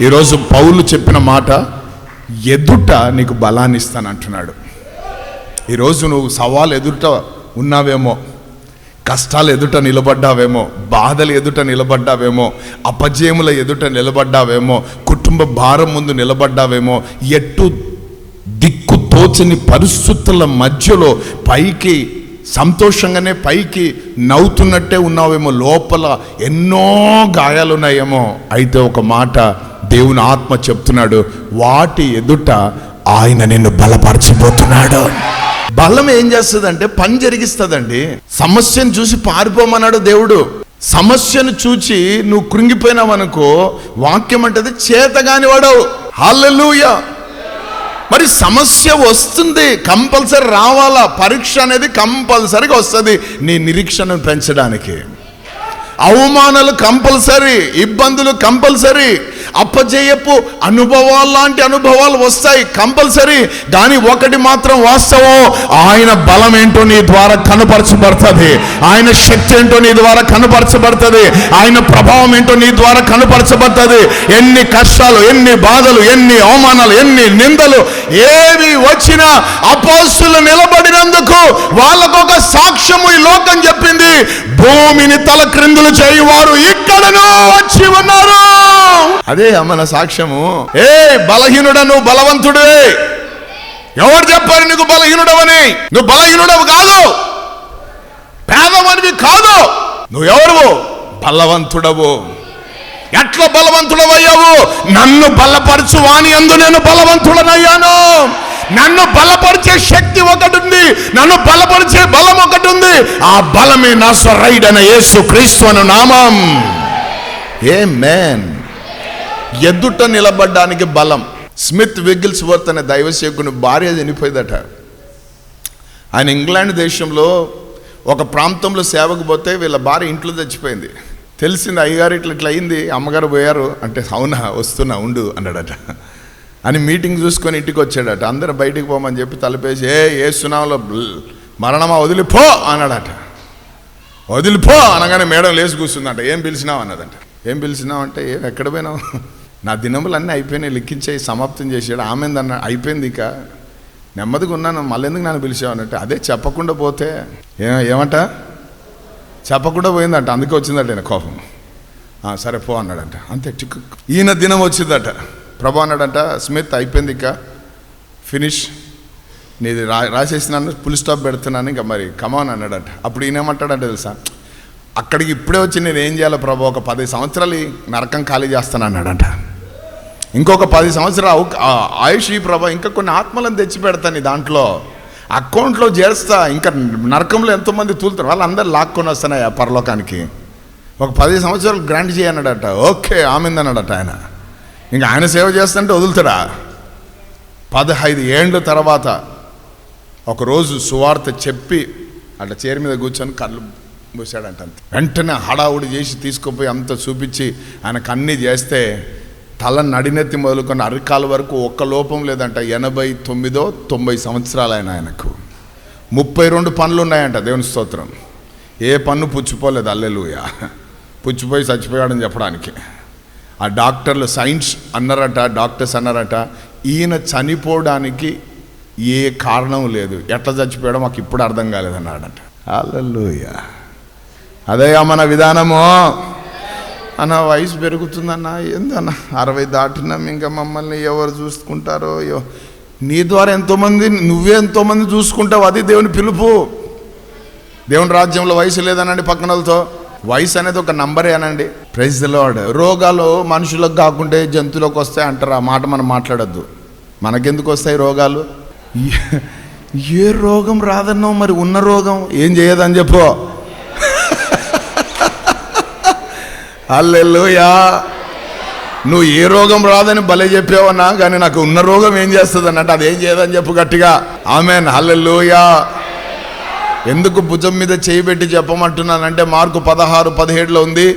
ఈరోజు పౌలు చెప్పిన మాట ఎదుట నీకు బలాన్ని ఇస్తానంటున్నాడు ఈరోజు నువ్వు సవాల్ ఎదుట ఉన్నావేమో కష్టాలు ఎదుట నిలబడ్డావేమో బాధలు ఎదుట నిలబడ్డావేమో అపజయముల ఎదుట నిలబడ్డావేమో కుటుంబ భారం ముందు నిలబడ్డావేమో ఎట్టు దిక్కు తోచని పరిస్థితుల మధ్యలో పైకి సంతోషంగానే పైకి నవ్వుతున్నట్టే ఉన్నావేమో లోపల ఎన్నో గాయాలున్నాయేమో. అయితే ఒక మాట దేవుని ఆత్మ చెప్తున్నాడు వాటి ఎదుట ఆయన నిన్ను బలపరచబోతున్నాడు. బలం ఏం చేస్తుందంటే పని జరిగిస్తుందండి. సమస్యను చూసి పారిపోమన్నాడు దేవుడు. సమస్యను చూచి నువ్వు కృంగిపోయినావనుకో వాక్యం అంటది చేతగాని వాడవు హల్లెలూయా. మరి సమస్య వస్తుంది కంపల్సరీ రావాలా? పరీక్ష అనేది కంపల్సరీగా వస్తుంది. నీ నిరీక్షణను పెంచడానికి. అవమానాలు కంపల్సరీ ఇబ్బందులు కంపల్సరీ. అప్పజేయపు అనుభవాలు లాంటి అనుభవాలు వస్తాయి కంపల్సరీ. కానీ ఒకటి మాత్రం వాస్తవం. ఆయన బలం ఏంటో నీ ద్వారా కనపరచబడుతుంది. ఆయన శక్తి ఏంటో నీ ద్వారా కనపరచబడుతుంది. ఆయన ప్రభావం ఏంటో నీ ద్వారా కనపరచబడుతుంది. ఎన్ని కష్టాలు ఎన్ని బాధలు ఎన్ని అవమానాలు ఎన్ని నిందలు ఏవి వచ్చినా అపోస్తులు నిలబడినందుకు వాళ్ళకు ఒక సాక్ష్యము ఈ లోకం చెప్పింది. భూమిని తల క్రిందులు చేయువారు ఇక్కడను వచ్చి ఉన్నారు. అదే మన సాక్ష్యము. ఏ బలహీనుడను బలవంతుడే. ఎవరు చెప్పారు నీకు బలహీనుడవని? నువ్వు బలహీనుడవు కాదు. పేదవనివి కాదు. నువ్వు ఎవరు బలవంతుడవు. ఎట్లా బలవంతుడవయ్యావు? నన్ను బలపరచు వాని అందు నేను బలవంతుడనయ్యాను. నన్ను బలపరిచే శక్తి ఒకటి ఉంది నన్ను బలపరిచే బలం ఒకటి ఉంది ఆ బలమే నా స్వరైడన యేసు క్రీస్తు అను నామం. ఏ మేన్ ఎదుట నిలబడ్డానికి బలం. స్మిత్ విగిల్స్ వర్త్ అనే దైవసేకుని భార్య చనిపోయిందట. ఆయన ఇంగ్లాండ్ దేశంలో ఒక ప్రాంతంలో సేవకు పోతే వీళ్ళ భార్య ఇంట్లో చచ్చిపోయింది. తెలిసింది అయ్యగారు ఇట్లా ఇట్లా అయింది అమ్మగారు పోయారు. అంటే అవునా వస్తున్నా ఉండు అన్నాడట. అని మీటింగ్ చూసుకొని ఇంటికి వచ్చాడట. అందరూ బయటికి పోమని చెప్పి తలపేసి ఏ ఏ సునామలో మరణమా వదిలిపో అన్నాడట. వదిలిపో అనగానే మేడం లేచి కూర్చుందంట. ఏం పిలిచినావు? అన్నదంట. ఏం పిలిచినావు అంటే ఏం ఎక్కడ పోయినావు? నా దినములు అన్నీ అయిపోయినాయి లెక్కించేయి సమాప్తం చేసాడు ఆమె అన్న అయిపోయింది ఇక. నెమ్మదిగా ఉన్నాను మళ్ళీ ఎందుకు నన్ను పిలిచావు అన్నట్టు. అదే చెప్పకుండా పోతే ఏ ఏమంట? చెప్పకుండా పోయిందంట అందుకే వచ్చిందట ఈయన కోపం. సరే పో అన్నాడంట. అంతే టిక్. ఈయన దినం వచ్చిందట. ప్రభా అన్నాడంట స్మిత్ అయిపోయింది ఇక. ఫినిష్. నీది రా రాసేసినాను పులి స్టాప్ పెడుతున్నాను ఇంకా మరి కమాన్ అన్నాడంట. అప్పుడు ఈయన ఏమంటాడంటే తెలుసా? అక్కడికి ఇప్పుడే వచ్చి నేను ఏం చేయాలి ప్రభు ఒక పది సంవత్సరాలు నరకం ఖాళీ చేస్తాను అన్నాడంట. ఇంకొక పది సంవత్సరాలు ఆయుష్ ఈ ఇంకా కొన్ని ఆత్మలను తెచ్చి పెడతాను దాంట్లో. అకౌంట్లో చేస్తా ఇంకా నరకంలో ఎంతోమంది తూలుతారు వాళ్ళందరూ లాక్కొని వస్తున్నాయి ఆ పరలోకానికి. ఒక పది సంవత్సరాలు గ్రాంట్ చేయన్నాడట ఓకే ఆమెందన్నాడట ఆయన. ఇంకా ఆయన సేవ చేస్తుంటే వదులుతాడా? పదహైదు ఏండ్ల తర్వాత ఒకరోజు సువార్త చెప్పి అట్లా చీర మీద కూర్చొని కళ్ళు మూసాడంట వెంటనే హడావుడి చేసి తీసుకుపోయి అంత చూపించి ఆయనకు అన్నీ చేస్తే తల నడినెత్తి మొదలుకొని అరికాల వరకు ఒక్క లోపం లేదంట. ఎనభై తొమ్మిదో తొంభై సంవత్సరాలు ఆయన ఆయనకు. ముప్పై రెండు పనులు ఉన్నాయంట దేవుని స్తోత్రం. ఏ పన్ను పుచ్చిపోలేదు అల్లెలుయ. పుచ్చిపోయి చచ్చిపోయాడని చెప్పడానికి. ఆ డాక్టర్లు సైన్స్ అన్నారట డాక్టర్స్ అన్నారట ఈయన చనిపోవడానికి ఏ కారణం లేదు. ఎట్లా చచ్చిపోయాడో మాకు ఇప్పుడు అర్థం కాలేదన్నాడట. అల్లెలుయా. అదే మన విధానము. అన్న వయసు పెరుగుతుందన్న ఏందన్న? అరవై దాటినాం ఇంకా మమ్మల్ని ఎవరు చూసుకుంటారో నీ ద్వారా ఎంతోమంది నువ్వే ఎంతోమంది చూసుకుంటావు అది దేవుని పిలుపు. దేవుని రాజ్యంలో వయసు లేదనండి పక్కనలతో. వయసు అనేది ఒక నంబరే అనండి. ప్రైజ్ ద లార్డ్ రోగాలు మనుషులకు కాకుంటే జంతువులకు వస్తాయి అంటారు ఆ మాట మనం మాట్లాడద్దు. మనకెందుకు వస్తాయి రోగాలు? ఏ- ఏ రోగం రాదన్నావు మరి? ఉన్న రోగం? ఏం చేయదని చెప్పు. అల్లెల్లుయా నువ్వు ఏ రోగం రాదని భలే చెప్పావన్నా కానీ నాకు ఉన్న రోగం ఏం చేస్తుంది అన్నట్టు అదేం చేయదని చెప్పు గట్టిగా. ఆమెన్ హల్లెల్లుయా ఎందుకు భుజం మీద చేయబెట్టి చెప్పమంటున్నానంటే మార్కు పదహారు పదిహేడులో ఉంది.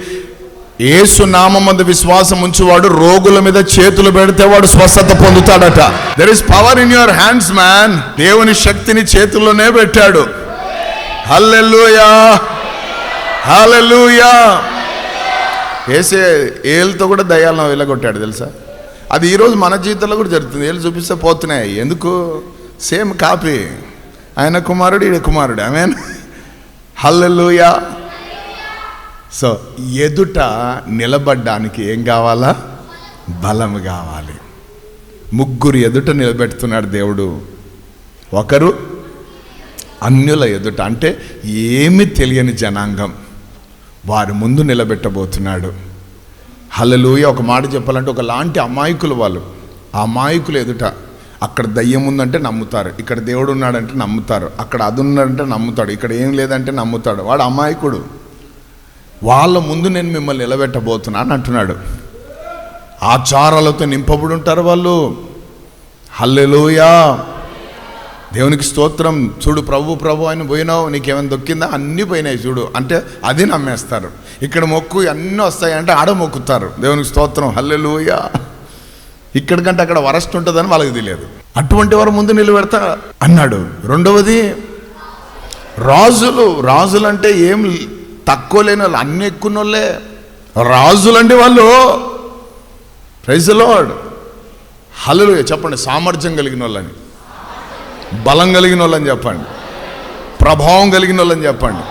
ఏసు నామందు విశ్వాసం ఉంచువాడు రోగుల మీద చేతులు పెడితే వాడు స్వస్థత పొందుతాడట. There is power in your hands man దేవుని శక్తిని చేతుల్లోనే పెట్టాడు. హల్లెల్లుయా హల్లెల్లుయా ఏసే ఏళ్ళతో కూడా దయాలను వెళ్ళగొట్టాడు తెలుసా? అది ఈరోజు మన జీవితంలో కూడా జరుగుతుంది. ఏళ్ళు చూపిస్తే పోతున్నాయి. ఎందుకు? Same copy. ఆయన కుమారుడు ఈడ కుమారుడు. ఆమె హల్లెలూయా సో ఎదుట నిలబడ్డానికి ఏం కావాలా? బలం కావాలి. ముగ్గురు ఎదుట నిలబెడుతున్నాడు దేవుడు. ఒకరు అన్యుల ఎదుట. అంటే ఏమి తెలియని జనాంగం. వారి ముందు నిలబెట్టబోతున్నాడు. హలలోయ ఒక మాట చెప్పాలంటే ఒక లాంటి అమాయకులు వాళ్ళు. ఆ అమాయకులు ఎదుట అక్కడ దయ్యం ఉందంటే నమ్ముతారు. ఇక్కడ దేవుడు ఉన్నాడంటే నమ్ముతారు. అక్కడ అది ఉన్నాడంటే నమ్ముతాడు. ఇక్కడ ఏం లేదంటే నమ్ముతాడు. వాడు అమాయకుడు. వాళ్ళ ముందు నేను మిమ్మల్ని నిలబెట్టబోతున్నాను అంటున్నాడు. ఆచారాలతో నింపబడి ఉంటారు వాళ్ళు. హల్లెలోయా! దేవునికి స్తోత్రం. చూడు ప్రభు ప్రభు అని పోయినావు నీకేమైనా దొక్కిందా? అన్నీ పోయినాయి చూడు. అంటే అది నమ్మేస్తారు. ఇక్కడ మొక్కు అన్నీ వస్తాయి అంటే ఆడ మొక్కుతారు. దేవునికి స్తోత్రం. హల్లెలూయా. ఇక్కడికంటే అక్కడ వరస్ట్ ఉంటుందని వాళ్ళకి తెలియదు. అటువంటి వారు ముందు నిలబెడతా అన్నాడు. రెండవది రాజులు రాజులు అంటే ఏం తక్కువ లేని వాళ్ళు అన్ని ఎక్కువ వాళ్ళే రాజులంటే వాళ్ళు ప్రైజ్ లోడ్ హలలు చెప్పండి సామర్థ్యం కలిగిన వాళ్ళని బలం కలిగిన వాళ్ళని చెప్పండి. ప్రభావం కలిగిన వాళ్ళని చెప్పండి.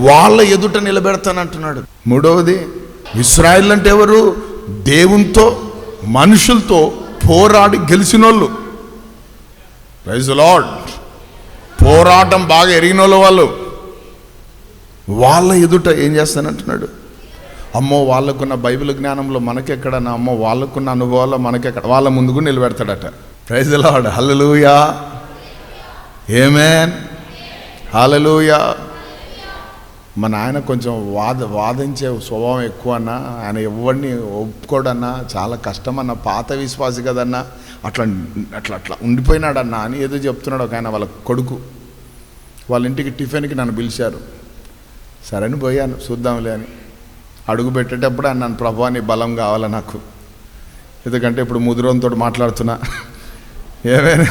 వాళ్ళ ఎదుట నిలబెడతానంటున్నాడు. మూడవది ఇస్రాయిల్ అంటే ఎవరు? దేవునితో మనుషులతో పోరాడి గెలిచిన వాళ్ళు ప్రైజ్ లాడ్ పోరాటం బాగా ఎరిగిన వాళ్ళు. వాళ్ళు వాళ్ళ ఎదుట ఏం చేస్తానంటున్నాడు? అమ్మో వాళ్ళకున్న బైబిల్ జ్ఞానంలో మనకెక్కడన్నా? అమ్మో వాళ్ళకున్న అనుభవాల్లో మనకెక్కడ? వాళ్ళ ముందుకు నిలబెడతాడట. Praise Lord hallelujah amen hallelujah మా నాయన కొంచెం వాద వాదించే స్వభావం ఎక్కువ అన్న ఆయన ఎవరిని ఒప్పుకోడన్నా చాలా కష్టం అన్న పాత విశ్వాసి కదన్నా అట్లా అట్లా అట్లా ఉండిపోయినాడన్నా అని ఏదో చెప్తున్నాడు ఒక ఆయన వాళ్ళ కొడుకు. వాళ్ళ ఇంటికి టిఫిన్కి నన్ను పిలిచారు. సరే అని పోయాను చూద్దాంలే అని. అడుగు పెట్టేటప్పుడు ఆయన నన్ను నీ బలం కావాలి నాకు. ఎందుకంటే ఇప్పుడు ముదురంతో మాట్లాడుతున్నా. ఏమైనా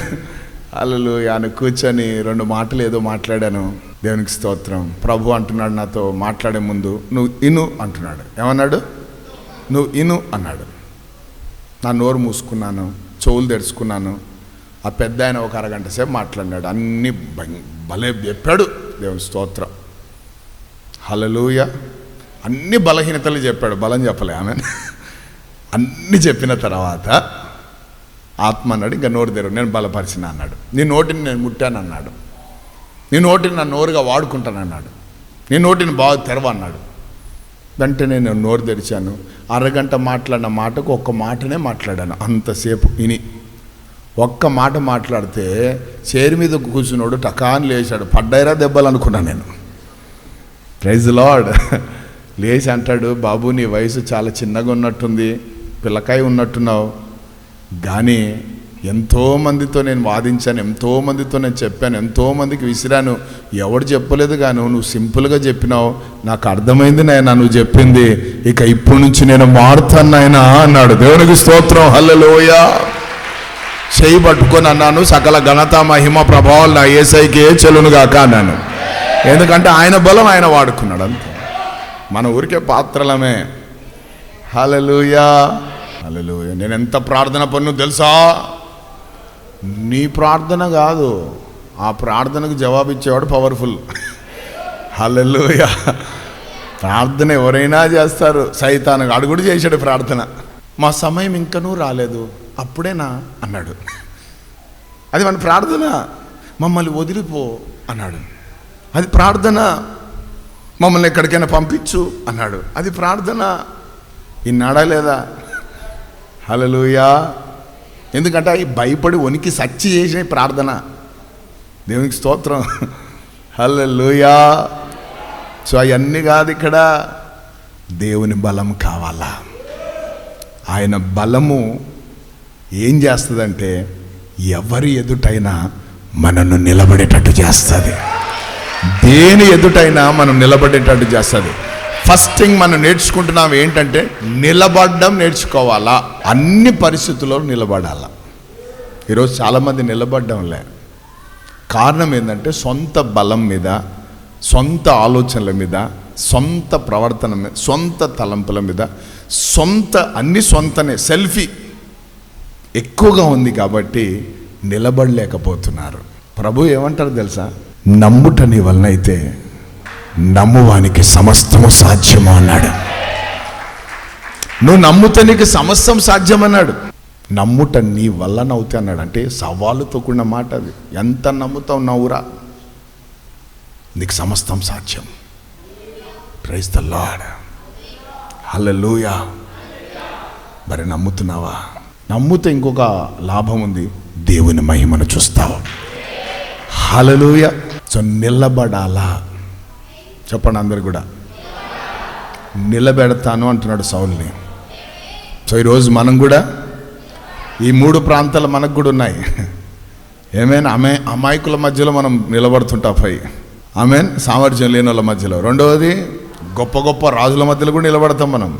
అల్లలు ఆయన కూర్చొని రెండు మాటలు ఏదో మాట్లాడాను. దేవునికి స్తోత్రం. ప్రభు అంటున్నాడు నాతో మాట్లాడే ముందు నువ్వు ఇను అంటున్నాడు. ఏమన్నాడు? నువ్వు ఇను అన్నాడు. నా నోరు మూసుకున్నాను చెవులు తెరుచుకున్నాను. ఆ పెద్ద ఆయన ఒక అరగంట సేపు మాట్లాడినాడు. అన్ని భం- భలే చెప్పాడు. దేవుని స్తోత్రం. హలలుయ అన్ని బలహీనతలు చెప్పాడు. బలం చెప్పలే. ఆమె అన్ని చెప్పిన తర్వాత ఆత్మ అన్నాడు ఇంకా నోరు తెరవు నేను బలపరిచిన అన్నాడు. నీ నోటిని నేను ముట్టాను అన్నాడు. నీ నోటిని నా నోరుగా వాడుకుంటాను అన్నాడు. నీ నోటిని బాగా తెరవన్నాడు వెంటనే నేను నోరు తెరిచాను. అరగంట మాట్లాడిన మాటకు ఒక్క మాటనే మాట్లాడాను. అంతసేపు విని. ఒక్క మాట మాట్లాడితే చేరి మీద కూర్చున్నాడు టకాన్ లేచాడు. పడ్డాయిరా దెబ్బలు అనుకున్నా నేను. ప్రైజ్ లాడ్ లేచి అంటాడు బాబు నీ వయసు చాలా చిన్నగా ఉన్నట్టుంది. పిల్లకాయ ఉన్నట్టున్నావు. కానీ ఎంతో మందితో నేను వాదించాను ఎంతో మందితో నేను చెప్పాను ఎంతోమందికి విసిరాను. ఎవడు చెప్పలేదు గాను నువ్వు సింపుల్గా చెప్పినావు. నాకు అర్థమైంది నాయన నువ్వు చెప్పింది. ఇక ఇప్పటి నుంచి నేను మారుతాను నాయన అన్నాడు. దేవునికి స్తోత్రం. హల్లలోయ. చేయి పట్టుకొని అన్నాను. సకల ఘనత మహిమ ప్రభావాలు నా ఏసైకే చెలును గాక అన్నాను. ఎందుకంటే ఆయన బలం ఆయన వాడుకున్నాడు అంతే. మన ఊరికే పాత్రలమే. హలలుయా హలలుయ నేను ఎంత ప్రార్థన పన్ను తెలుసా? నీ ప్రార్థన కాదు. ఆ ప్రార్థనకు జవాబు ఇచ్చేవాడు పవర్ఫుల్. హలలుయ ప్రార్థన ఎవరైనా చేస్తారు. సైతాను అడు కూడా చేశాడు ప్రార్థన. మా సమయం ఇంకనూ రాలేదు. అప్పుడేనా అన్నాడు. అది మన ప్రార్థన. మమ్మల్ని వదిలిపో అన్నాడు. అది ప్రార్థన. మమ్మల్ని ఎక్కడికైనా పంపించు అన్నాడు. అది ప్రార్థన. ఇన్నాడా లేదా? హలలుయా ఎందుకంటే అవి భయపడి వనికి సచ్చి చేసిన ప్రార్థన. దేవునికి స్తోత్రం. హలలుయా సో అవన్నీ కాదు ఇక్కడ. దేవుని బలం కావాలా? ఆయన బలము ఏం చేస్తుందంటే ఎవరి ఎదుటైనా మనను నిలబడేటట్టు చేస్తుంది. దేని ఎదుటైనా మనం నిలబడేటట్టు చేస్తుంది. ఫస్ట్ థింగ్ మనం నేర్చుకుంటున్నాం ఏంటంటే నిలబడడం నేర్చుకోవాలా. అన్ని పరిస్థితుల్లో నిలబడాలా. ఈరోజు చాలామంది నిలబడడంలే. కారణం ఏంటంటే సొంత బలం మీద సొంత ఆలోచనల మీద సొంత ప్రవర్తన మీద సొంత తలంపుల మీద సొంత అన్ని సొంతనే సెల్ఫీ ఎక్కువగా ఉంది కాబట్టి నిలబడలేకపోతున్నారు. ప్రభు ఏమంటారు తెలుసా? నమ్ముట నీ వలన అయితే నమ్మువానికి సమస్తము సాధ్యము అన్నాడు. నువ్వు నమ్ముతే నీకు సమస్తం సాధ్యమన్నాడు నమ్ముట నీ వల్ల నవ్వుతా అన్నాడు. అంటే సవాలుతో కూడిన మాట అది. ఎంత నమ్ముతావు నవ్వురా? నీకు సమస్తం సాధ్యం. ప్రైజ్ ద లాడ్ హల్లెలూయా మరి నమ్ముతున్నావా? నమ్ముతే ఇంకొక లాభం ఉంది. దేవుని మహిమను చూస్తావు. హల్లెలూయ సో నిలబడాలా? చెప్పండి అందరు కూడా. నిలబెడతాను అంటున్నాడు సౌల్ని. సో ఈరోజు మనం కూడా ఈ మూడు ప్రాంతాలు మనకు కూడా ఉన్నాయి. ఏమైనా అమే అమాయకుల మధ్యలో మనం నిలబడుతుంటాం పై. ఆమెన్ సామర్థ్యం లేని వాళ్ళ మధ్యలో. రెండవది గొప్ప గొప్ప రాజుల మధ్యలో కూడా నిలబడతాం మనం.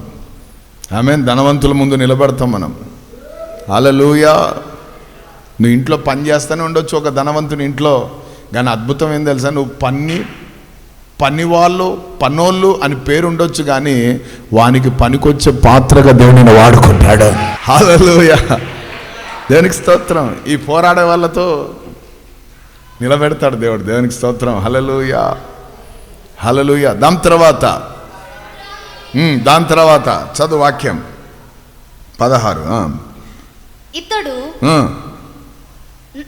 ఆమెన్ ధనవంతుల ముందు నిలబడతాం మనం. అలలుయా నువ్వు ఇంట్లో పని చేస్తూనే ఉండొచ్చు. ఒక ధనవంతుని ఇంట్లో. కానీ అద్భుతం ఏం తెలుసా? నువ్వు పన్ని పని వాళ్ళు పనోళ్ళు అని పేరు ఉండొచ్చు కానీ వానికి పనికొచ్చే పాత్రగా దేవుడిని వాడుకుంటాడు హల్లెలూయ. దేవునికి స్తోత్రం. ఈ పోరాడే వాళ్ళతో నిలబెడతాడు దేవుడు. దేవునికి స్తోత్రం. హల్లెలూయ. హల్లెలూయ. దాని తర్వాత దాని తర్వాత చదువు వాక్యం పదహారు ఇతడు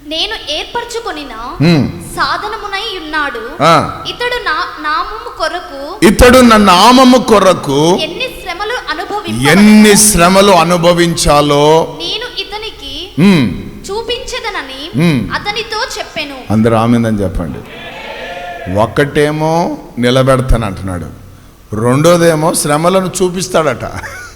నేను ఏర్పరచుకొనిన ఉమ్, సాధనమునై ఉన్నాడు. ఇతడు నా నామము కొరకు ఇతడు నా నామము కొరకు ఎన్ని శ్రమలు అనుభవి ఎన్ని శ్రమలు అనుభవించాలో నేను ఇతనికి చూపించదనని. అతనితో చెప్పెను. అందరూ ఆమెందని చెప్పండి. ఒక్కటేమో నిలబెడతాను అంటున్నాడు రెండోదేమో శ్రమలను చూపిస్తాడట.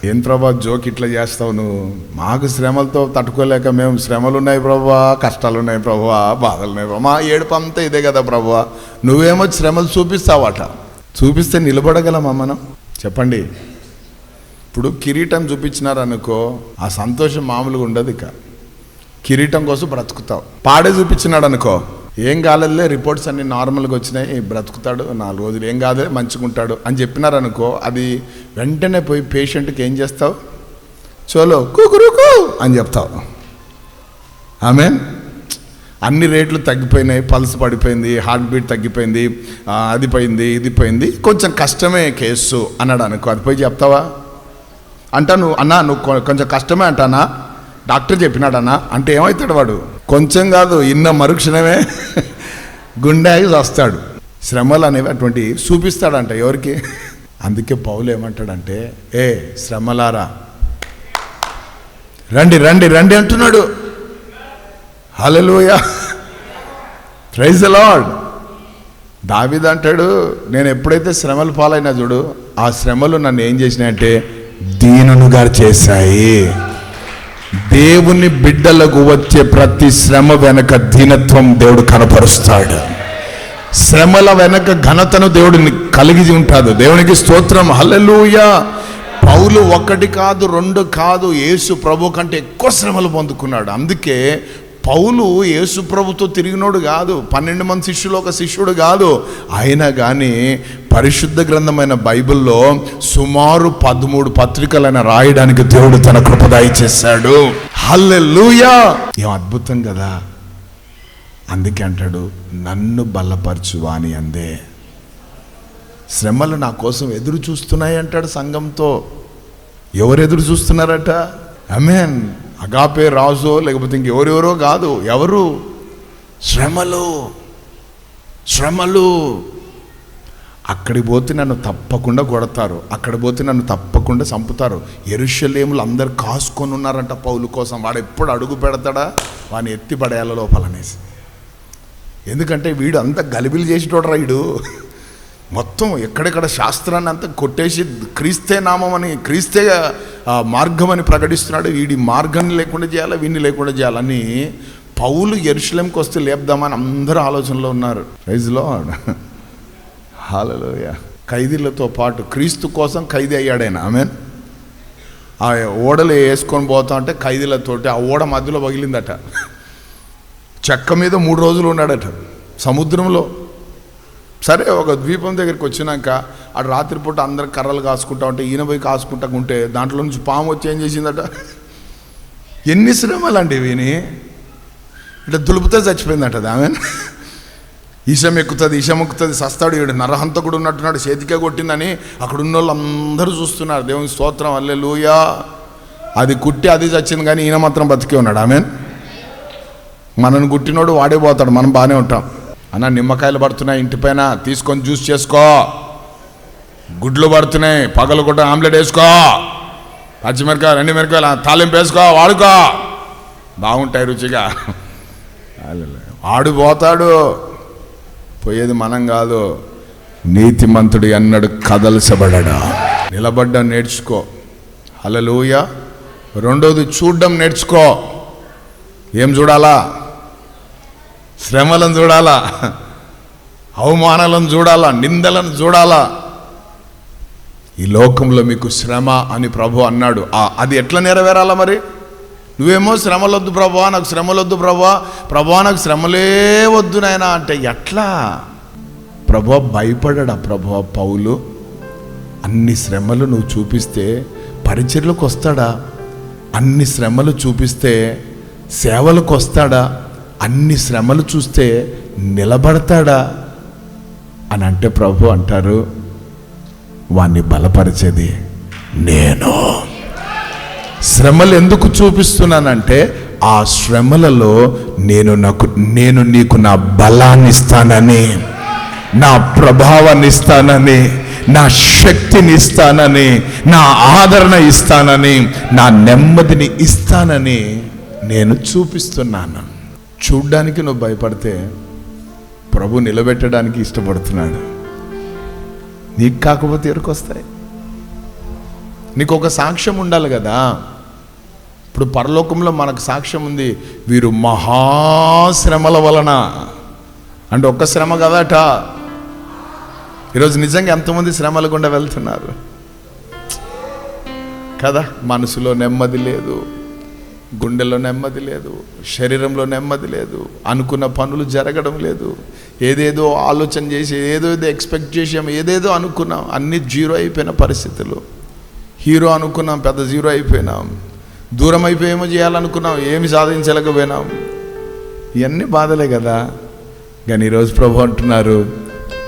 ఏం ప్రభా జోక్ ఇట్లా చేస్తావు నువ్వు? మాకు శ్రమలతో తట్టుకోలేక మేము శ్రమలు ఉన్నాయి ప్రభా కష్టాలు ఉన్నాయి ప్రభా బాధలు ఉన్నాయి ప్రభా. మా ఏడుపు అంతా ఇదే కదా ప్రభా. నువ్వేమో శ్రమలు చూపిస్తావట. చూపిస్తే నిలబడగలమా మనం? చెప్పండి. ఇప్పుడు కిరీటం చూపించినారనుకో ఆ సంతోషం మామూలుగా ఉండదు ఇక. కిరీటం కోసం బ్రతుకుతావు. పాడే చూపించినాడు అనుకో ఏం కాలేదులే రిపోర్ట్స్ అన్ని నార్మల్గా వచ్చినాయి. బ్రతుకుతాడు నాలుగు రోజులు ఏం కాదులే మంచుకుంటాడు అని చెప్పినారనుకో అది వెంటనే పోయి పేషెంట్కి ఏం చేస్తావు? చోలో కుకురుకు అని చెప్తావు. ఆమె అన్ని రేట్లు తగ్గిపోయినాయి పల్స్ పడిపోయింది హార్ట్ బీట్ తగ్గిపోయింది అది పోయింది ఇది పోయింది. కొంచెం కష్టమే కేసు అన్నాడు అనుకో అది పోయి చెప్తావా? అంటా నువ్వు అన్నా నువ్వు కొ- కొంచెం కష్టమే అంటానా? డాక్టర్ చెప్పినాడన్నా? అంటే ఏమవుతాడు వాడు? కొంచెం కాదు ఇన్న మరుక్షణమే గుండాగి వస్తాడు శ్రమలు అనేవి అటువంటి చూపిస్తాడంట ఎవరికి? అందుకే పౌలు ఏమంటాడంటే ఏ శ్రమలారా రండి రండి రండి అంటున్నాడు. హల్లెలూయా. ప్రైజ్ లార్డ్ దావిద్ అంటాడు నేను ఎప్పుడైతే శ్రమలు పాలైనా చూడు ఆ శ్రమలు నన్ను ఏం చేసినాయంటే దీనునుగా చేశాయి. దేవుని బిడ్డలకు వచ్చే ప్రతి శ్రమ వెనక దీనత్వం దేవుడు కనపరుస్తాడు. శ్రమల వెనక ఘనతను దేవుడిని కలిగి ఉంటాడు. దేవునికి స్తోత్రం. హల్లెలూయా. పౌలు ఒక్కటి కాదు రెండు కాదు యేసు ప్రభు కంటే ఎక్కువ శ్రమలు పొందుకున్నాడు. అందుకే పౌలు యేసు ప్రభుతో తిరిగినోడు కాదు పన్నెండు మంది శిష్యులు ఒక శిష్యుడు కాదు. అయినా కానీ పరిశుద్ధ గ్రంథమైన బైబిల్లో సుమారు పదమూడు పత్రికలైన రాయడానికి దేవుడు తన కృపదాయి చేశాడు హల్లెలూయా! ఏం అద్భుతం కదా? అందుకే అంటాడు నన్ను బలపరచువా అని అందే. శ్రమలు నా కోసం ఎదురు చూస్తున్నాయి అంటాడు సంఘంతో. ఎవరు ఎదురు చూస్తున్నారట? అమేన్ అగాపే రాజో లేకపోతే ఇంకెవరెవరో కాదు ఎవరు? శ్రమలు. శ్రమలు. అక్కడికి పోతే నన్ను తప్పకుండా కొడతారు. అక్కడ పోతే నన్ను తప్పకుండా చంపుతారు. ఎరుషలేములు అందరు కాసుకొని ఉన్నారంట పౌలు కోసం. వాడు ఎప్పుడు అడుగు పెడతాడా? వాడిని ఎత్తి పడేయాల లోపలనేసి. ఎందుకంటే వీడు అంత గలిబిలు చేసేటోడు వీడు. మొత్తం ఎక్కడెక్కడ శాస్త్రాన్ని అంతా కొట్టేసి క్రీస్తే నామం అని క్రీస్తే మార్గం అని ప్రకటిస్తున్నాడు. వీడి మార్గాన్ని లేకుండా చేయాలా వీడిని లేకుండా చేయాలని పౌలు ఎరుశలంకి వస్తే లేపుదామని అందరూ ఆలోచనలో ఉన్నారు. రైజ్లో హాలలోయ ఖైదీలతో పాటు క్రీస్తు కోసం ఖైదీ అయ్యాడైనా? ఆమె ఆ ఓడలు వేసుకొని పోతా ఉంటే ఖైదీలతోటి ఆ ఓడ మధ్యలో పగిలిందట. చెక్క మీద మూడు రోజులు ఉన్నాడట. సముద్రంలో సరే ఒక ద్వీపం దగ్గరికి వచ్చినాక అటు రాత్రిపూట అందరు కర్రలు కాసుకుంటా ఉంటే ఈయన పోయి కాసుకుంటా ఉంటే దాంట్లో నుంచి పాము వచ్చి ఏం చేసిందట? ఎన్ని శ్రమలు అండి విని. ఇట్లా దులుపుతే చచ్చిపోయిందంట ఆమె. ఈశం ఎక్కుతుంది ఈశం ఎక్కుతుంది సస్తాడు ఈడు నరహంతకుడు ఉన్నట్టున్నాడు చేతికే కొట్టిందని అక్కడ ఉన్న వాళ్ళు అందరూ చూస్తున్నారు. దేవుని స్తోత్రం అల్లే లూయా అది కుట్టి అది చచ్చింది కానీ ఈయన మాత్రం బతికే ఉన్నాడు ఆమెన్. మనని కుట్టినోడు వాడే పోతాడు మనం బాగానే ఉంటాం. అన్న నిమ్మకాయలు పడుతున్నాయి ఇంటిపైన తీసుకొని జ్యూస్ చేసుకో. గుడ్లు పడుతున్నాయి పగలు కూడా ఆమ్లెట్ వేసుకో. పచ్చిమిరకాయ రెండు మిరకాయలు తాలింపు వేసుకో వాడుకో. బాగుంటాయి రుచిగా. వాడు పోతాడు పోయేది మనం కాదు. నీతిమంతుడు అన్నాడు కదలసబడడా? నిలబడ్డం నేర్చుకో. హలలుయ రెండోది చూడడం నేర్చుకో. ఏం చూడాలా? శ్రమలను చూడాలా అవమానాలను చూడాలా నిందలను చూడాలా. ఈ లోకంలో మీకు శ్రమ అని ప్రభు అన్నాడు. అది ఎట్లా నెరవేరాలా మరి? నువ్వేమో శ్రమలొద్దు ప్రభా నాకు శ్రమలొద్దు ప్రభా ప్రభా నాకు శ్రమలే వద్దు నాయనా అంటే ఎట్లా? ప్రభా భయపడడా ప్రభా పౌలు? అన్ని శ్రమలు నువ్వు చూపిస్తే పరిచర్లకు వస్తాడా? అన్ని శ్రమలు చూపిస్తే సేవలకు వస్తాడా? అన్ని శ్రమలు చూస్తే నిలబడతాడా అని అంటే ప్రభు అంటారు వాణ్ణి బలపరిచేది నేను. శ్రమలు ఎందుకు చూపిస్తున్నానంటే ఆ శ్రమలలో నేను నాకు నేను నీకు నా బలాన్ని ఇస్తానని నా ప్రభావాన్ని ఇస్తానని నా శక్తిని ఇస్తానని నా ఆదరణ ఇస్తానని నా నెమ్మదిని ఇస్తానని నేను చూపిస్తున్నాను. చూడ్డానికి నువ్వు భయపడితే ప్రభు నిలబెట్టడానికి ఇష్టపడుతున్నాడు. నీకు కాకపోతే ఎరుకొస్తాయి నీకు ఒక సాక్ష్యం ఉండాలి కదా? ఇప్పుడు పరలోకంలో మనకు సాక్ష్యం ఉంది వీరు మహాశ్రమల వలన. అంటే ఒక్క శ్రమ కదట. ఈరోజు నిజంగా ఎంతమంది శ్రమల గుండా వెళ్తున్నారు? కదా మనసులో నెమ్మది లేదు. గుండెలో నెమ్మది లేదు శరీరంలో నెమ్మది లేదు అనుకున్న పనులు జరగడం లేదు. ఏదేదో ఆలోచన చేసి ఏదో ఏదో ఎక్స్పెక్ట్ చేసాం ఏదేదో అనుకున్నాం అన్ని జీరో అయిపోయిన పరిస్థితులు. హీరో అనుకున్నాం పెద్ద జీరో అయిపోయినాం. దూరం అయిపోయేమో చేయాలనుకున్నాం ఏమి సాధించలేకపోయినాం. ఇవన్నీ బాధలే కదా. కానీ ఈరోజు ప్రభు అంటున్నారు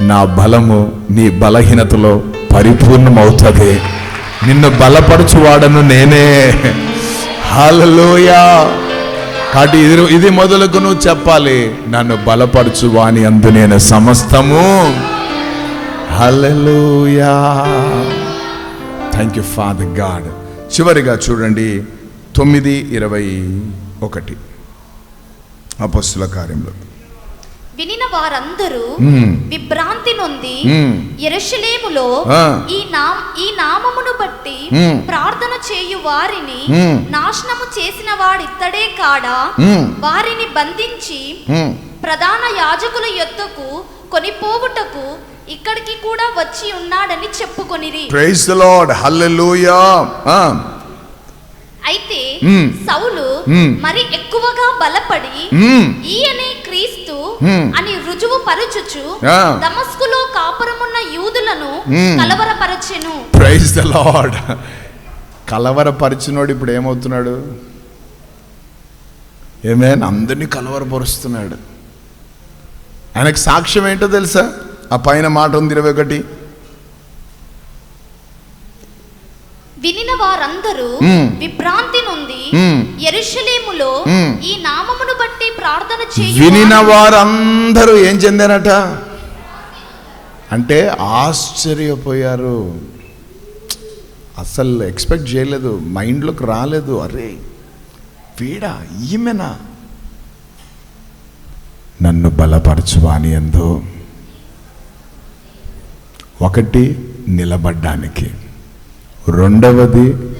నా బలము నీ బలహీనతలో పరిపూర్ణమవుతుంది. నిన్ను బలపరచువాడను నేనే. హలలోయా కాబట్టి ఇది ఇది మొదలుకు నువ్వు చెప్పాలి. నన్ను బలపరచు వాని అందు నేను సమస్తము. Hallelujah thank you Father God చివరిగా చూడండి తొమ్మిది ఇరవై ఒకటి. అపస్సుల కార్యంలో. వినిన వారందరూ. విభ్రాంతి నొంది. ఎరుషలేములో. ఈ నామ ఈ నామమును బట్టి. ప్రార్థన చేయు వారిని. నాశనము చేసిన వాడిత్తడే కాడా. వారిని బంధించి. ప్రధాన యాజకుల యొద్దకు కొనిపోవుటకు ఇక్కడికి కూడా వచ్చి ఉన్నాడని చెప్పుకొనిరి ప్రైజ్ ద లార్డ్ హల్లెలూయా అయితే. సౌలు. మరి ఎక్కువగా బలపడి. ఈయనే క్రీస్తు మ్మ్. అని రుజువు పరుచుచు. దమస్కులో కాపురమున్న యూదులను. కలవరపరచెను. ప్రైజ్ ద లార్డ్ కలవరపరిచినోడు ఇప్పుడు ఏమవుతున్నాడు? ఏమేన్ అందరినీ కలవరపరుస్తున్నాడు. ఆయనకు సాక్ష్యం ఏంటో తెలుసా? ఆ పైన మాట ఉంది ఇరవై ఒకటి వినిన వారందరూ. విభ్రాంతి నుండి. ఎరుషలేములో. ఈ నామమును బట్టి ప్రార్థన చేయు వినిన వారు- వారందరూ ఏం చెందారట? అంటే ఆశ్చర్యపోయారు. అసలు ఎక్స్పెక్ట్ చేయలేదు. మైండ్లోకి రాలేదు. అరే వీడా ఈమెనా? నన్ను బలపరచువాని ఎందు? ఒకటి నిలబడ్డానికి. రెండవది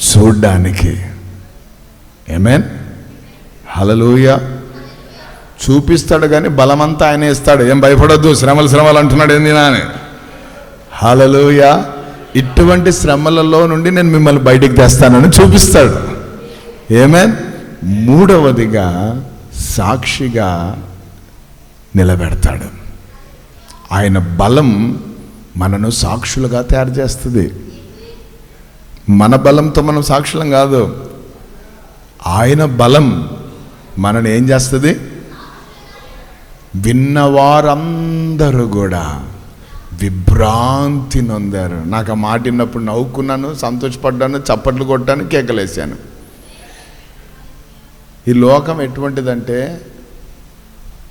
చూడ్డానికి. ఏమేన్ హలలూయ చూపిస్తాడు కానీ బలమంతా ఆయన ఇస్తాడు. ఏం భయపడొద్దు శ్రమలు శ్రమలు అంటున్నాడు ఏంది నాని? ఇటువంటి శ్రమలలో నుండి నేను మిమ్మల్ని బయటికి తెస్తానని చూపిస్తాడు. ఏమేన్ మూడవదిగా సాక్షిగా నిలబెడతాడు. ఆయన బలం మనను సాక్షులుగా తయారు చేస్తుంది. మన బలంతో మనం సాక్షులం కాదు. ఆయన బలం మనని ఏం చేస్తుంది? విన్నవారందరూ కూడా విభ్రాంతి నొందారు. నాకు ఆ మాట విన్నప్పుడు నవ్వుకున్నాను సంతోషపడ్డాను చప్పట్లు కొట్టాను కేకలేశాను. ఈ లోకం ఎటువంటిదంటే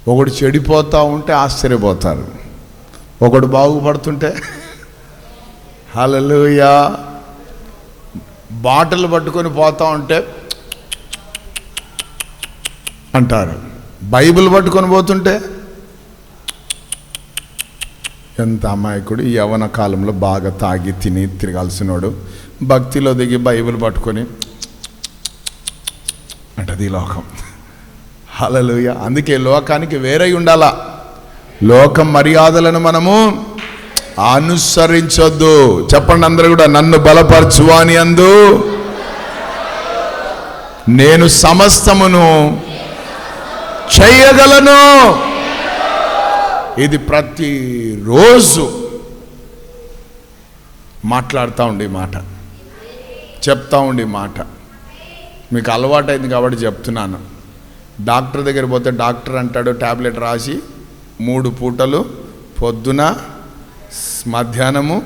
ఒకడు చెడిపోతూ ఉంటే ఆశ్చర్యపోతారు. ఒకడు బాగుపడుతుంటే హలలుయా బాటలు పట్టుకొని పోతా ఉంటే అంటారు. బైబిల్ పట్టుకొని పోతుంటే ఎంత అమాయకుడు. ఈ యవన కాలంలో బాగా తాగి తిని తిరగాల్సినోడు భక్తిలో దిగి బైబిల్ పట్టుకొని అంటది ఈ లోకం. హలలుయ అందుకే లోకానికి వేరై ఉండాలా. లోకం మర్యాదలను మనము అనుసరించొద్దు. చెప్పండి అందరూ కూడా నన్ను బలపరచువా అని అందు. నేను సమస్తమును చెయ్యగలను ఇది ప్రతిరోజు మాట్లాడుతూ ఉండే మాట. చెప్తా ఉండే మాట. మీకు అలవాటైంది కాబట్టి చెప్తున్నాను. డాక్టర్ దగ్గర పోతే డాక్టర్ అంటాడు ట్యాబ్లెట్ రాసి మూడు పూటలు పొద్దున మధ్యాహ్నము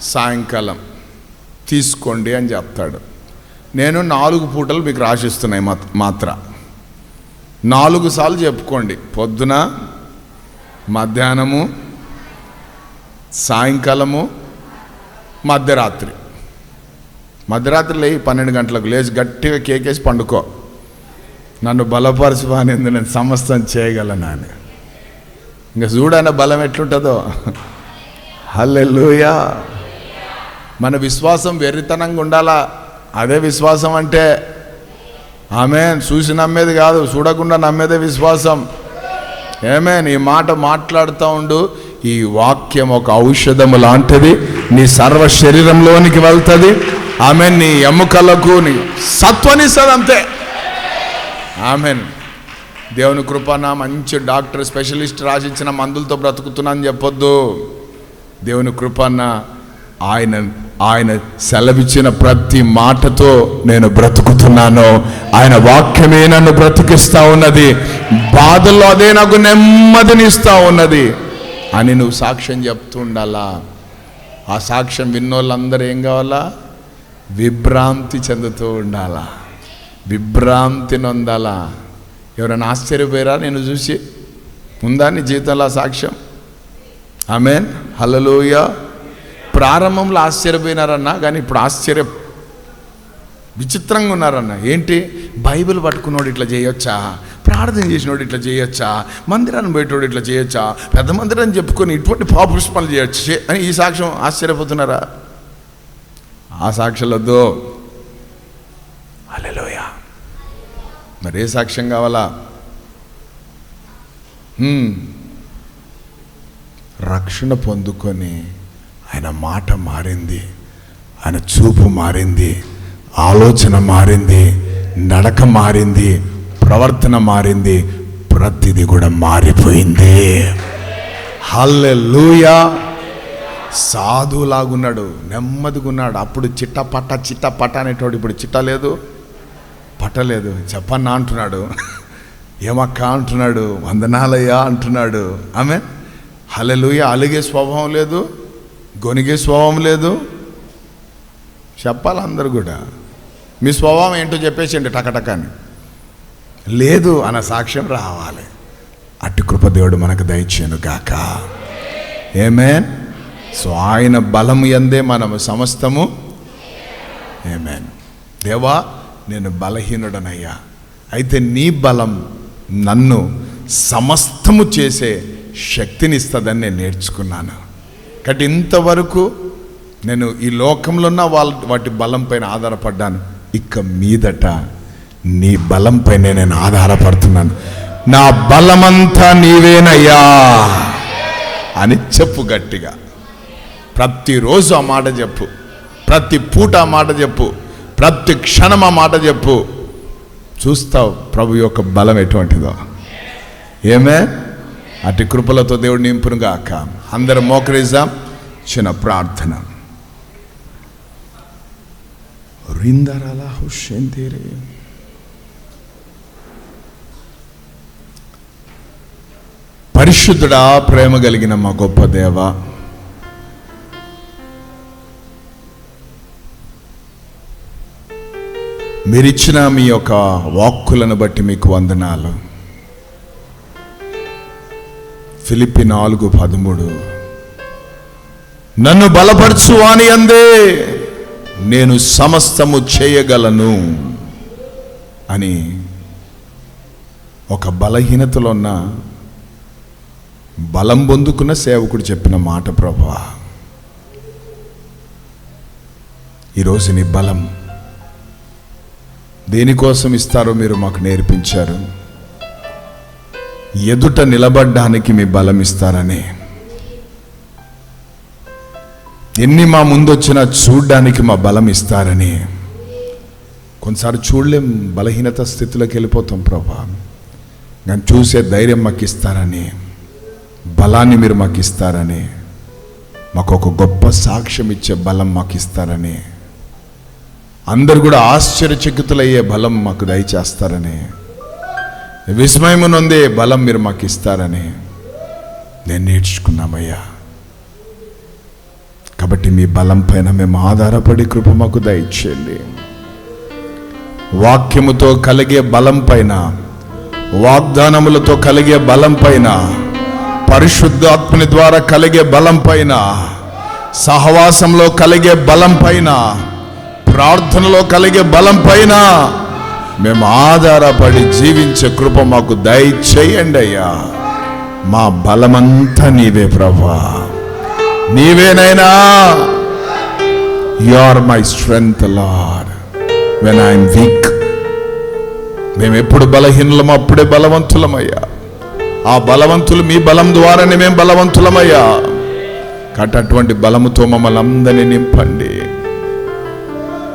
సాయంకాలం. తీసుకోండి అని చెప్తాడు. నేను నాలుగు పూటలు మీకు రాసిస్తున్నాయి మాత్ర. నాలుగు సార్లు చెప్పుకోండి. పొద్దున మధ్యాహ్నము సాయంకాలము మధ్యరాత్రి. మధ్యరాత్రి లేయి పన్నెండు గంటలకు. లేచి గట్టిగా కేకేసి పండుకో. నన్ను బలపరచువానింది నేను సమస్తం చేయగలను అని. ఇంకా చూడన్న బలం ఎట్లుంటుందో. హల్లెల్లుయా మన విశ్వాసం వెర్రితనంగా ఉండాలా? అదే విశ్వాసం అంటే ఆమె చూసి నమ్మేది కాదు చూడకుండా నమ్మేదే విశ్వాసం. ఏమే నీ మాట మాట్లాడుతూ ఉండు ఈ వాక్యం ఒక ఔషధము లాంటిది నీ సర్వ శరీరంలోనికి వెళ్తుంది. ఆమె నీ ఎముకలకు నీ సత్వనిస్తుంది అంతే. ఆమెన్. దేవుని కృపన మంచి డాక్టర్ స్పెషలిస్ట్ రాసిచ్చిన మందులతో బ్రతుకుతున్నాను చెప్పొద్దు. దేవుని కృపన్న ఆయన ఆయన సెలవిచ్చిన ప్రతి మాటతో నేను బ్రతుకుతున్నాను. ఆయన వాక్యమే నన్ను బ్రతికిస్తూ ఉన్నది. బాధల్లో అదే నాకు నెమ్మదినిస్తూ ఉన్నది. అని నువ్వు సాక్ష్యం చెప్తూ ఉండాలా ఆ సాక్ష్యం విన్నోళ్ళందరూ ఏం కావాలా? విభ్రాంతి చెందుతూ ఉండాలా? విభ్రాంతి నొందాలా? ఎవరైనా ఆశ్చర్యపోయారా? నేను చూసి ఉందా నీ జీవితంలో ఆ సాక్ష్యం? ఆమెన్ హలోయ ప్రారంభంలో ఆశ్చర్యపోయినారన్న కానీ ఇప్పుడు ఆశ్చర్య విచిత్రంగా ఉన్నారన్న. ఏంటి? బైబిల్ పట్టుకున్నోడు ఇట్లా చేయొచ్చా? ప్రార్థన చేసినోడు ఇట్లా చేయొచ్చా? మందిరాన్ని పోయేటోడు ఇట్లా చేయొచ్చా? పెద్ద మందిరం చెప్పుకొని ఇటువంటి పాపుష్పాలు చేయొచ్చు అని ఈ సాక్ష్యం ఆశ్చర్యపోతున్నారా? ఆ సాక్ష్యాలు అలెలోయ హల్లెలూయ మరి ఏ సాక్ష్యం కావాలా? Hmm. రక్షణ పొందుకొని ఆయన మాట మారింది ఆయన చూపు మారింది ఆలోచన మారింది నడక మారింది ప్రవర్తన మారింది ప్రతిదీ కూడా మారిపోయింది. హల్లెలూయా! సాధువులాగున్నాడు నెమ్మదిగా ఉన్నాడు అప్పుడు చిట్ట పట్ట చిట్ట పట్ట అనేటోడు ఇప్పుడు చిట్ట లేదు పట్టలేదు. చెప్పన్నా అంటున్నాడు. ఏమక్క అంటున్నాడు? వందనాలయ్యా అంటున్నాడు. ఆమె హలలుయ అలిగే స్వభావం లేదు గొనిగే స్వభావం లేదు. చెప్పాలి అందరు కూడా. మీ స్వభావం ఏంటో చెప్పేసిండి టకటకని లేదు అన్న సాక్ష్యం రావాలి. అట్టి కృపదేవుడు మనకు దయచేను గాక. ఏమేన్ సో ఆయన బలము ఎందే మనము సమస్తము. ఏమేన్ దేవా నేను బలహీనుడనయ్యా. అయితే నీ బలం నన్ను సమస్తము చేసే శక్తినిస్తుందని నేను నేర్చుకున్నాను. కాబట్టి ఇంతవరకు నేను ఈ లోకంలో ఉన్న వాళ్ళ వాటి బలం పైన ఆధారపడ్డాను. ఇక మీదట నీ బలంపైనే నేను ఆధారపడుతున్నాను. నా బలమంతా నీవేనయ్యా అని చెప్పు గట్టిగా. ప్రతిరోజు ఆ మాట చెప్పు. ప్రతి పూట ఆ మాట చెప్పు. ప్రతి క్షణం ఆ మాట చెప్పు. చూస్తావు ప్రభు యొక్క బలం ఎటువంటిదో. ఏమే? అటు కృపలతో దేవుడు నింపునుగాక అందరు మోకరిద్దాం. చిన్న ప్రార్థన. పరిశుద్ధుడా ప్రేమ కలిగిన మా గొప్ప దేవ. మీరిచ్చిన మీ యొక్క వాక్కులను బట్టి మీకు వందనాలు. ఫిలిప్పి నాలుగు పదమూడు. నన్ను బలపరచు అని అందే నేను సమస్తము చేయగలను అని ఒక బలహీనతలో ఉన్న బలం పొందుకున్న సేవకుడు చెప్పిన మాట ప్రభా. ఈరోజు నీ బలం దేనికోసం ఇస్తారో మీరు మాకు నేర్పించారు. ఎదుట నిలబడ్డానికి మీ బలం ఇస్తారని. ఎన్ని మా ముందు వచ్చినా చూడ్డానికి మా బలం ఇస్తారని. కొన్నిసార్లు చూడలేం బలహీనత స్థితిలోకి వెళ్ళిపోతాం ప్రభా. నేను చూసే ధైర్యం మాకు ఇస్తారని బలాన్ని మీరు మాకు ఇస్తారని మాకు ఒక గొప్ప సాక్ష్యం ఇచ్చే బలం మాకు ఇస్తారని అందరు కూడా ఆశ్చర్యచకితులయ్యే బలం మాకు దయచేస్తారని. విస్మయము నొందే బలం మీరు మాకు ఇస్తారని నేను నేర్చుకున్నామయ్యా. కాబట్టి మీ బలం పైన మేము ఆధారపడి కృప మాకు దయచేయండి. వాక్యముతో కలిగే బలం పైన వాగ్దానములతో కలిగే బలం పైన పరిశుద్ధాత్మని ద్వారా కలిగే బలం పైన సహవాసంలో కలిగే బలం పైన ప్రార్థనలో కలిగే బలం పైన మేము ఆధారపడి జీవించే కృప మాకు దయచేయండి అయ్యా. మా బలమంతా నీవే ప్రభా. నీవేనైనా? You are my strength Lord when I'm weak మేము ఎప్పుడు బలహీనలం అప్పుడే బలవంతులమయ్యా. ఆ బలవంతులు మీ బలం ద్వారానే మేము బలవంతులమయ్యా. కాబట్టి అటువంటి బలముతో మమ్మల్ని అందరినీ నింపండి.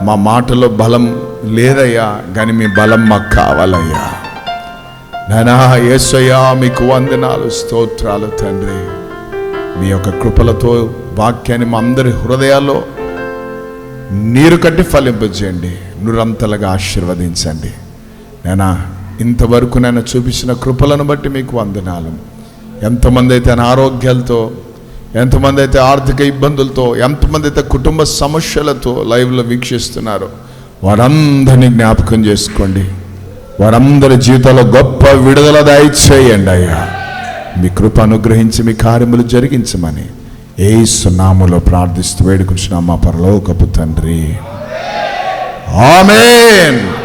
మా మాటలో బలం లేదయ్యా కానీ మీ బలం మాకు కావాలయ్యా. నానా యేసయ్యా మీకు వందనాలు స్తోత్రాలు తండ్రి. మీ యొక్క కృపలతో వాక్యాన్ని మా అందరి హృదయాల్లో నీరు కట్టి ఫలింపజేయండి. నురంతలుగా ఆశీర్వదించండి. నేనా ఇంతవరకు నేను చూపించిన కృపలను బట్టి మీకు వందనాలు. ఎంతమంది అయితే అనారోగ్యాలతో ఎంతమంది అయితే ఆర్థిక ఇబ్బందులతో ఎంతమంది అయితే కుటుంబ సమస్యలతో లైవ్లో వీక్షిస్తున్నారో వారందరినీ జ్ఞాపకం చేసుకోండి. వారందరి జీవితంలో గొప్ప విడుదల దయచేయండి అయ్యా. మీ కృప అనుగ్రహించి మీ కార్యములు జరిగించమని ఏ సున్నాములో ప్రార్థిస్తూ వేడుకుంటున్నాం మా పరలోకపు తండ్రి. ఆమెన్.